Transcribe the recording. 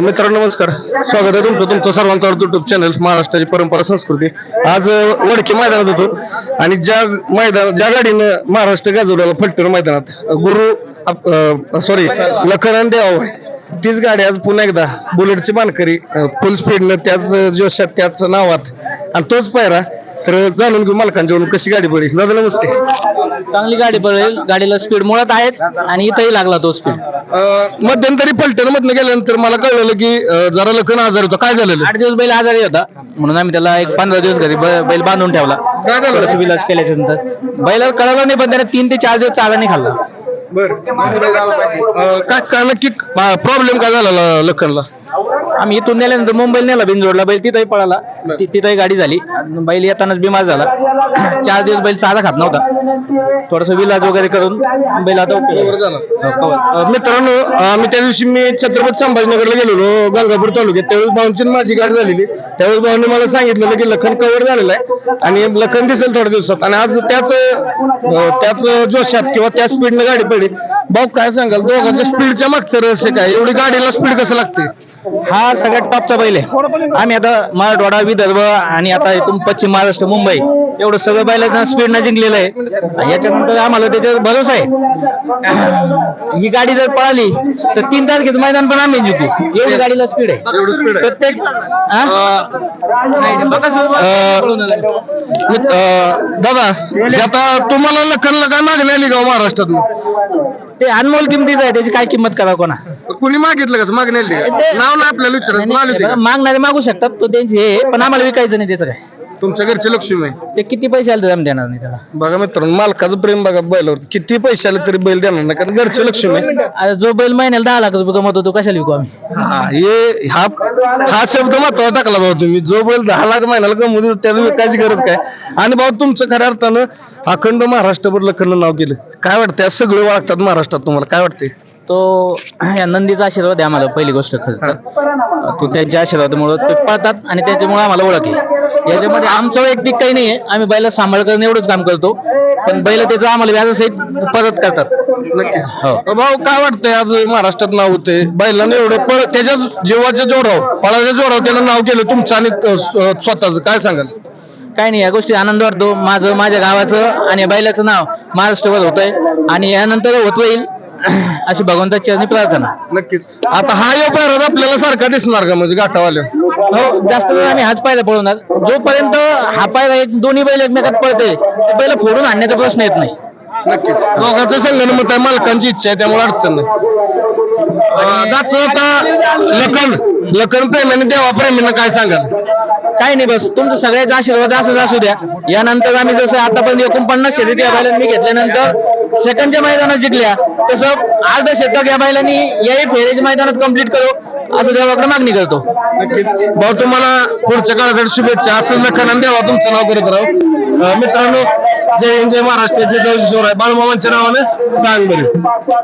मित्रांनो नमस्कार. स्वागत आहे तुमचं. तुमचं सर्वांचा युट्यूब चॅनल महाराष्ट्राची परंपरा संस्कृती. आज अ, वडकी मैदानात होतो. आणि ज्या मैदान ज्या गाडीनं महाराष्ट्र गाजवलेला फलटण मैदानात गुरु सॉरी लखन आणि आहे. तीच गाडी आज पुन्हा एकदा बुलेटची बांधकरी फुल स्पीडनं त्याच जोशात त्याच नावात. आणि तोच पायरा. तर जाणून घेऊ मालकांच्या कशी गाडी पडली. दादा नमस्ते. चांगली गाडी पडेल गाडीला स्पीड मुळात आहेच आणि इथंही लागला तो स्पीड अ, मध्यंतरी फलटण मधनं गेल्यानंतर मला कळलं की अ, जरा लखन आजार होता. काय झालेलं? आठ दिवस बैल आजारी होता. म्हणून आम्ही त्याला एक पंधरा दिवस घरी ब- बैल बांधून ठेवला. काय झालं? थोडंसं विलास केल्याच्यानंतर बैलाला कळलं नाही पण त्याने तीन ते चार दिवस चारा नाही खाल्ला. बर. काय काय नक्की प्रॉब्लेम काय झाला लखनला? आम्ही इथून नेल्यानंतर मुंबईला नेला बिनजोडला बैल तिथंही पळाला. ति- तिथंही गाडी झाली. बैल येतानाच बिमार झाला. चार दिवस बैल चारा खात नव्हता. थोडस विलाज वगैरे करून बैल आता okay. हो, cover. अ, मित्रांनो आम्ही त्या दिवशी मी छत्रपती संभाजीनगरला गेलेलो गंगापूर तालुक्यात. त्यावेळेस भाऊंची आणि माझी गाडी झालेली. त्यावेळेस भाऊने मला सांगितलेलं की लखन कव्हर झालेलं आहे आणि लखन दिसेल थोड्या दिवसात. आणि आज त्याच अ, त्याच जोशात किंवा त्या स्पीडने गाडी पडली. भाऊ काय सांगाल? दोघांच्या स्पीडच्या मागचं रहस्य काय? एवढी गाडीला स्पीड कसं लागते? हा सगळ्यात टॉपचा बैल आहे. आम्ही आता मराठवाडा विदर्भ आणि आता इथून पश्चिम महाराष्ट्र मुंबई एवढं सगळं बैलाचं स्पीड न जिंकलेलं आहे. याच्यानंतर आम्हाला त्याच्यावर भरोसा आहे. ही गाडी जर पळाली तर तीन तारखेचं मैदान पण आम्ही जिंकू. एवढी गाडीला स्पीड आहे. प्रत्येक दादा आता तुम्हाला लखनला काय मागणी आली का हो महाराष्ट्रात ते अनमोल किमतीचं आहे त्याची काय किंमत करा कोणा? कुणी मागितलं कसं? मागणी आली का? नाव ना आपल्याला होती का? मागणारे मागू शकतात तो त्यांची हे पण आम्हाला विकायचं नाही त्याचं काय. तुमच्या घरचे लक्ष्मी आहे. ते किती पैसे आले तर आम्ही देणार नाही त्याला. बघा मित्रांनो मालकाचं प्रेम बघा बैलावर. किती पैसे आले तरी बैल देणार नाही कारण घरचे लक्ष्मी आहे. आता जो बैल महिन्याला दहा लाख रुपये कमवतो तो कशाला विकू आम्ही? हा हे हा हा शब्द महत्त्वाचा टाकला भाऊ तुम्ही. जो बैल दहा लाख महिन्याला कमवू देतो त्याला विकायची गरज काय? आणि भाऊ तुमचं खऱ्या अर्थानं अखंड महाराष्ट्रभर लखनला नाव केलं. काय वाटतं आज सगळे ओळखतात महाराष्ट्रात तुम्हाला. काय वाटतंय? तो या नंदीचा आशीर्वाद आहे आम्हाला पहिली गोष्ट खरं तर. तो त्यांच्या आशीर्वादामुळे ते पळतात आणि त्याच्यामुळे आम्हाला ओळख आहे. याच्यामध्ये आमचं वैयक्तिक काही नाही आहे. आम्ही बैला सांभाळ करणं एवढंच काम करतो. पण बैल त्याचं आम्हाला व्याजासहित परत करतात. नक्कीच. हो. भाऊ काय वाटतंय आज महाराष्ट्रात नाव होते? बैलाने एवढं पळ त्याच्या जीवाच्या जोराव पळाच्या जोराव त्यानं नाव केलं तुमचं आणि स्वतःच. काय सांगाल? काय नाही या गोष्टी आनंद वाटतो. माझं माझ्या गावाचं आणि बैलाचं नाव महाराष्ट्रभर होतंय. आणि यानंतर होत होईल अशी भगवंताची चरणी प्रार्थना. नक्कीच. आता हा यो पैरात आपल्याला सारखा दिसणार का म्हणजे गाठावाल्या हो जास्त वेळ आम्ही हाच पायदा पळवणार. जोपर्यंत हा पायदा एक दोन्ही बैल एकमेकात पळते ते बैल फोडून आणण्याचा प्रश्न येत नाही. नक्कीच. दोघांचं संगणमत आहे मालकांची इच्छा आहे त्यामुळे अडचण नाही. अं, जातं लखन. लखन प्रेमाने देवा प्रेमीनं काय सांगाल? काही नाही बस तुमचं सगळ्याचा आशीर्वाद असंच असू द्या. यानंतर आम्ही जसं आतापर्यंत एकोणपन्नास शर्यती या बैलांनी मी घेतल्यानंतर सेकंडच्या मैदानात जिंकल्या. तसं अर्ध शतक या बैलांनी याही फेरीच्या मैदानात कंप्लीट करू असं देवाकडे मागणी करतो. नक्कीच. भाऊ तुम्हाला पुढच्या काळासाठी शुभेच्छा. असं लखन देवा तुमचं नाव करत राहू. मित्रांनो जय हिंद जय महाराष्ट्र जय जय आहे बाळूमामांच्या नावाने सांग बरे.